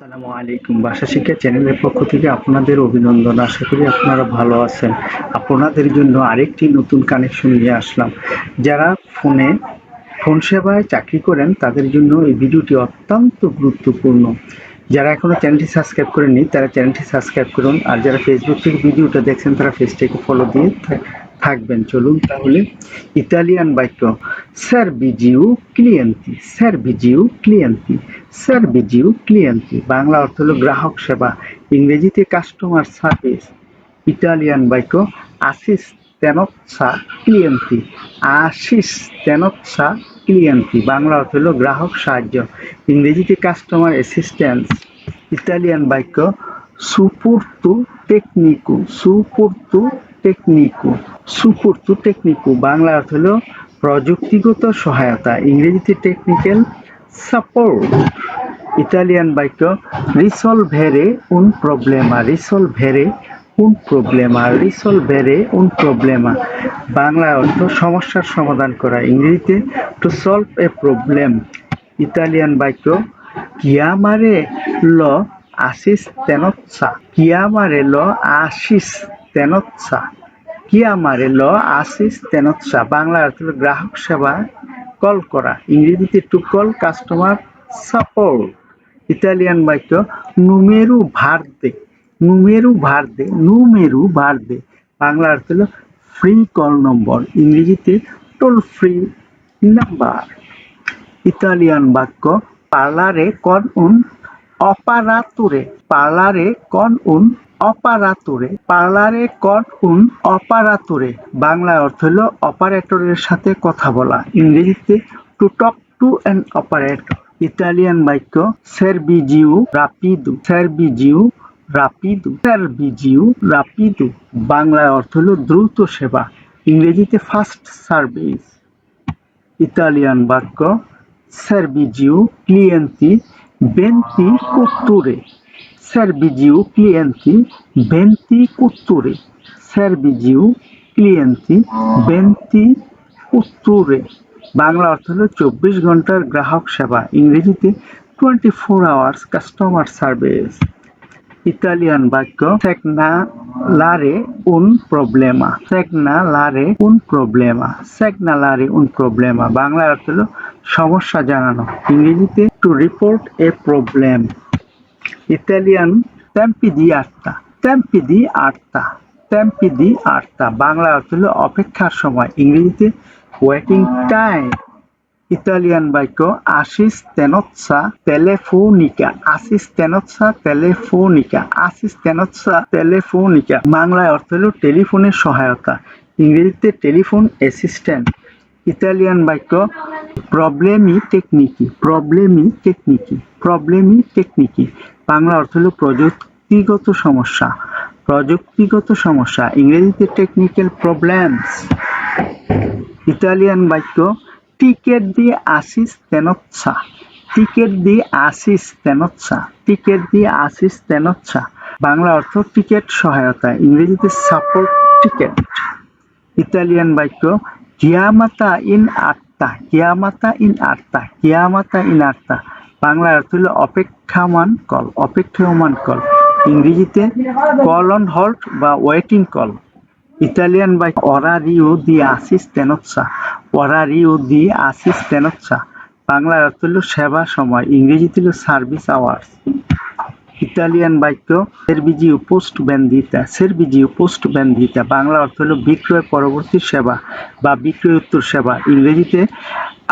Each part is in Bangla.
আসসালামু আলাইকুম। ভাষা শিক্ষা চ্যানেলের পক্ষ থেকে আপনাদের অভিনন্দন। আশা করি আপনারা ভালো আছেন। আপনাদের জন্য আরেকটি নতুন কানেকশন নিয়ে আসলাম। যারা ফোনে, ফোন সেবায় চাকরি করেন, তাদের জন্য এই ভিডিওটি অত্যন্ত গুরুত্বপূর্ণ। যারা এখনও চ্যানেলটি সাবস্ক্রাইব করেননি, তারা চ্যানেলটি সাবস্ক্রাইব করুন। আর যারা ফেসবুক থেকে ভিডিওটা দেখছেন, তারা পেজটাকে ফলো দিয়ে থাকবেন, চলুন তাহলে। ইতালিয়ান বাক্য সার্ভিজিউ ক্লিয়েন্তি সার্ভিজিউ ক্লিয়েন্তি বিজিউ ক্লিয়েন্তি বাংলা অর্থ হলো গ্রাহক সেবা, ইংরেজিতে কাস্টমার সার্ভিস ইটালিয়ান বাক্য আসিস্টেনৎসা ক্লিয়েন্তি আসিস্টেনৎসা ক্লিয়েন্তি বাংলা অর্থ হলো গ্রাহক সাহায্য, ইংরেজিতে কাস্টমার অ্যাসিস্ট্যান্স ইতালিয়ান বাক্য সুপুর্তু টেকনিকু সুপুর্তু টেকনিকু সুপুর্তু টেকনিকু বাংলা অর্থ হলো প্রযুক্তিগত সহায়তা, ইংরেজিতে টেকনিক্যাল সাপোর্ট ইতালিয়ান বাক্য রিসলভেরে উন প্রবলেমা রিসলভেরে উন প্রবলেমা রিসলভেরে উন প্রবলেমা বাংলা অর্থ সমস্যার সমাধান করা, ইংরেজিতে to solve a problem Italian বাক্য কিয়ামারে ল আসিস তেনৎসা কিয়ামারে ল আসিস তেনৎসা। কিয়ামারে ল আসিস তেনৎসা? বাংলা অর্থ গ্রাহক সেবা কল করা ইংরেজিতে to call customer support Italian বাক্য নুমেরু ভার্দে নুমেরু ভার্দে নুমেরু ভার্দে বাংলা অর্থ হলো ফ্রি কল নম্বর ইংরেজিতে টোল ফ্রি নাম্বার ইতালিয়ান বাক্য পার্লারে কন উন অপারাতুরে পার্লারে কন উন অপারাতুরে, পার্লারে কন উন অপারাতুরে। বাংলা অর্থ হলো অপারেটরের সাথে কথা বলা। ইংরেজিতে to talk to an operator Italian বাক্য সেরবিজিউ রাপিদু সেরবিজিউ রাপিদু সেরবিজিউ রাপিদু বাংলায় অর্থ হলো দ্রুত সেবা। ইংরেজিতে ফাস্ট সার্ভিস ইতালিয়ান বাক্য, servigiu clienti, venti cotture servigiu clienti venti cotture servigiu clienti venti cotture Bangla অর্থ হলো চব্বিশ ঘণ্টার গ্রাহক সেবা, ইংরেজিতে twenty four hours customer service Italian বাক্য সেগনালারে উন প্রবলেমা সেগনালারে উন প্রবলেমা সেগনালারে উন প্রবলেমা। বাংলা অর্থ হলো সমস্যা জানানো। ইংরেজিতে to report a problem Italian টেম্পি দি আটটা টেম্পি দি আটটা টেম্পি দি আটটা বাংলা অর্থ হলো অপেক্ষার সময়। ইংরেজিতে ওয়েটিং টাইম। ইতালিয়ান বাক্য আসিস্টেনৎসা টেলিফোনিকা আসিস্টেনৎসা টেলিফোনিকা আসিস্টেনৎসা টেলিফোনিকা বাংলায় অর্থ হলো টেলিফোনের সহায়তা। ইংরেজিতে টেলিফোন অ্যাসিস্ট্যান্ট। ইতালিয়ান বাক্য, প্রবলেমি টেকনিকি। প্রবলেমি টেকনিকি। প্রবলেমি টেকনিকি। বাংলা অর্থ হলো প্রযুক্তিগত সমস্যা। প্রযুক্তিগত সমস্যা, ইংরেজিতে টেকনিক্যাল প্রবলেমস ইতালিয়ান বাক্য, টিকেট দিয়ে আসিস তেনচ্ছা। টিকেট দিয়ে আসিস তেনচ্ছা। টিকেট দিয়ে আসিস তেনচ্ছা। বাংলা অর্থ টিকেট সহায়তা, ইংরেজিতে সাপোর্ট টিকেট ইতালিয়ান বাক্য, কিয়ামাতা ইন আত্মা কিয়ামাতা ইন আত্মা কিয়ামাতা ইন আত্মা বাংলা অর্থ হলো অপেক্ষামান কল, অপেক্ষমান কল। ইংরেজিতে কল অন হল্ট বা ওয়েটিং কল ইতালিয়ান বাই অরারিও দি আসিস্টেনৎসা অরারিও দি আসিস্টেনৎসা বাংলা অর্থ হলো সেবা সময়, ইংরেজিতে হলো সার্ভিস আওয়ার্স ইতালিয়ান বাক্য সেরবিজিও পোস্ট ব্যান্ডিতা সেরবিজিও পোস্ট ব্যান্ডিতা বাংলা অর্থ হলো বিক্রয় পরবর্তী সেবা বা বিক্রয় উত্তর সেবা। ইংরেজিতে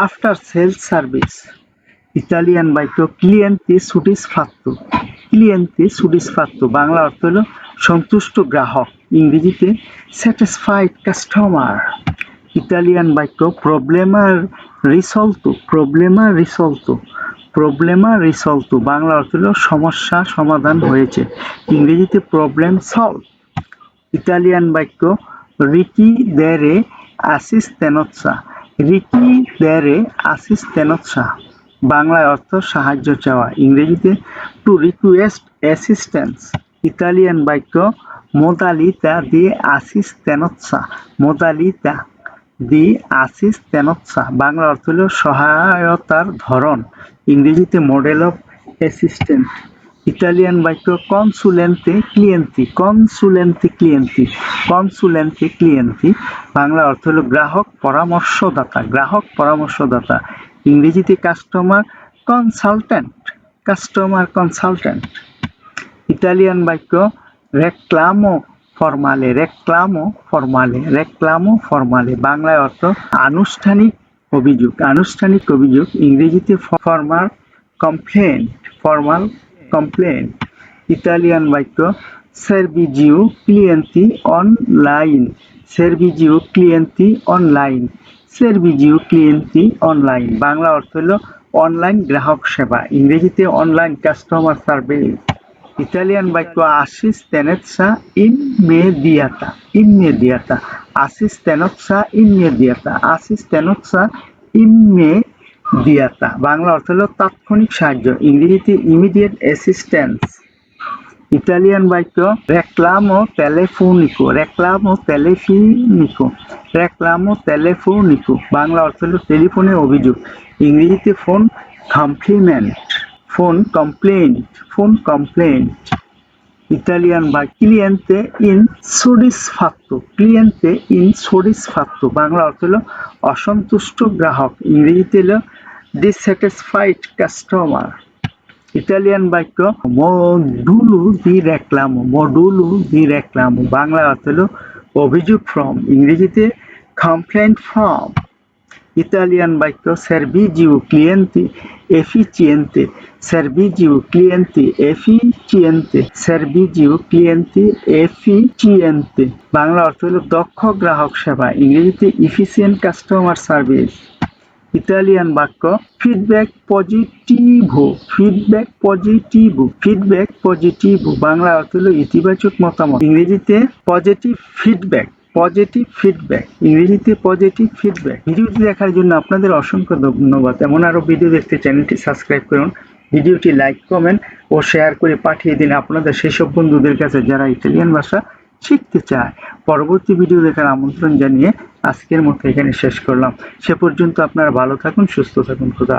আফটার সেলস সার্ভিস। ইতালিয়ান বাক্য ক্লিয়েন্তি সুটিসফাক্তো ক্লিয়েন্তি সুটিসফাক্তো বাংলা অর্থ হলো সন্তুষ্ট গ্রাহক, ইংরেজিতে স্যাটিসফাইড কাস্টমার ইতালিয়ান বাক্য প্রবলেমার রিসলতো প্রবলেমার রিসলতো প্রবলেমা রিসলতো বাংলা অর্থ হলো সমস্যা সমাধান হয়েছে, ইংরেজিতে প্রবলেম সলভ ইতালিয়ান বাক্য রিকি দেরে আসিস্তেনৎসা রিকি দেরে আসিস্তেনৎসা বাংলায় অর্থ সাহায্য চাওয়া, ইংরেজিতে টু রিকোয়েস্ট অ্যাসিস্ট্যান্স ইতালিয়ান বাক্য মোদালিতা দি আসিস্তেনৎসা মোদালিতা দি আসিস্তেনৎসা বাংলা অর্থ হল সহায়তার ধরন, ইংরেজিতে মডেল অফ অ্যাসিস্ট্যান্ট ইতালিয়ান বাক্য কনসুলেন্তে ক্লিয়েন্তি কনসুলেন্তে ক্লিয়েন্তি কনসুলেন্তে ক্লিয়েন্তি বাংলা অর্থ হলো গ্রাহক পরামর্শদাতা গ্রাহক পরামর্শদাতা ইংরেজিতে customer consultant customer consultant Italian বাক্য রেক্লামো ফরমালে রেক্লামো ফরমালে রেক্লামো ফরমালে বাংলায় অর্থ আনুষ্ঠানিক অভিযোগ আনুষ্ঠানিক অভিযোগ। ইংরেজিতে formal complain formal complain Italian বাক্য সার্ভিজিও ক্লিয়েন্তি অনলাইন সার্ভিজিও ক্লিয়েন্তি অনলাইন সার্ভিজিও ক্লিয়েন্তি অনলাইন বাংলা অর্থ হলো অনলাইন গ্রাহক সেবা। ইংরেজিতে অনলাইন কাস্টমার সার্ভিস ইতালিয়ান বাক্য আসিস্টেনেৎসা ইনমেডিয়াতা ইনমেডিয়াতা আসিস্টেনৎসা ইনমেডিয়াতা আসিস্টেনৎসা ইনমেডিয়াতা বাংলা অর্থ হলো তাৎক্ষণিক সাহায্য। ইংরেজিতে ইমিডিয়েট অ্যাসিস্ট্যান্স ইতালিয়ান বাক্য রেক্লামো টেলিফোনিকো রেক্লামো টেলিফিনিকো রেক্লামো টেলিফোনিকো বাংলা অর্থ হল টেলিফোনে অভিযোগ। ইংরেজিতে phone compliment phone complaint phone complaint Italian বা ক্লিয়েন্তে ইন সোডিসফাক্তো ক্লিয়েন্তে ইন সোডিসফাক্তো বাংলা অর্থ হলো অসন্তুষ্ট গ্রাহক। ইংরেজিতে হলো ডিসস্যাটিসফাইড কাস্টমার ইতালিয়ান বাক্য, মডুলু দি রেক্লামো, মডুলু দি রেক্লামো বাংলা অর্থ হলো অভিযোগ ফর্ম ইংরেজিতে কমপ্লেন্ট ফর্ম ইতালিয়ান বাক্য সার্ভিজিও ক্লিয়েন্তি, এফিচিয়েন্তে সার্ভিজিও ক্লিয়েন্তি, এফিচিয়েন্তে সার্ভিজিও ক্লিয়েন্তি, এফিচিয়েন্তে বাংলা অর্থ হলো দক্ষ গ্রাহক সেবা, ইংরেজিতে ইফিসিয়েন্ট কাস্টমার সার্ভিস ইতালিয়ান বাক্য ফিডব্যাক পজিটিভো ফিডব্যাক পজিটিভো ফিডব্যাক পজিটিভো বাংলা অর্থ হলো ইতিবাচক মতামত। ইংরেজিতে পজিটিভ ফিডব্যাক পজিটিভ ফিডব্যাক ইংরেজিতে পজিটিভ ফিডব্যাক ভিডিওটি দেখার জন্য আপনাদের অসংখ্য ধন্যবাদ। এমন আরও ভিডিও দেখতে চ্যানেলটি সাবস্ক্রাইব করুন। ভিডিওটি লাইক, কমেন্ট ও শেয়ার করে পাঠিয়ে দিন আপনাদের সেসব বন্ধুদের কাছে যারা ইটালিয়ান ভাষা শিখতে চায়। পরবর্তী ভিডিও দেখার আমন্ত্রণ জানিয়ে আজকের মতো এখানে শেষ করলাম। সে পর্যন্ত আপনারা ভালো থাকুন সুস্থ থাকুন খুদা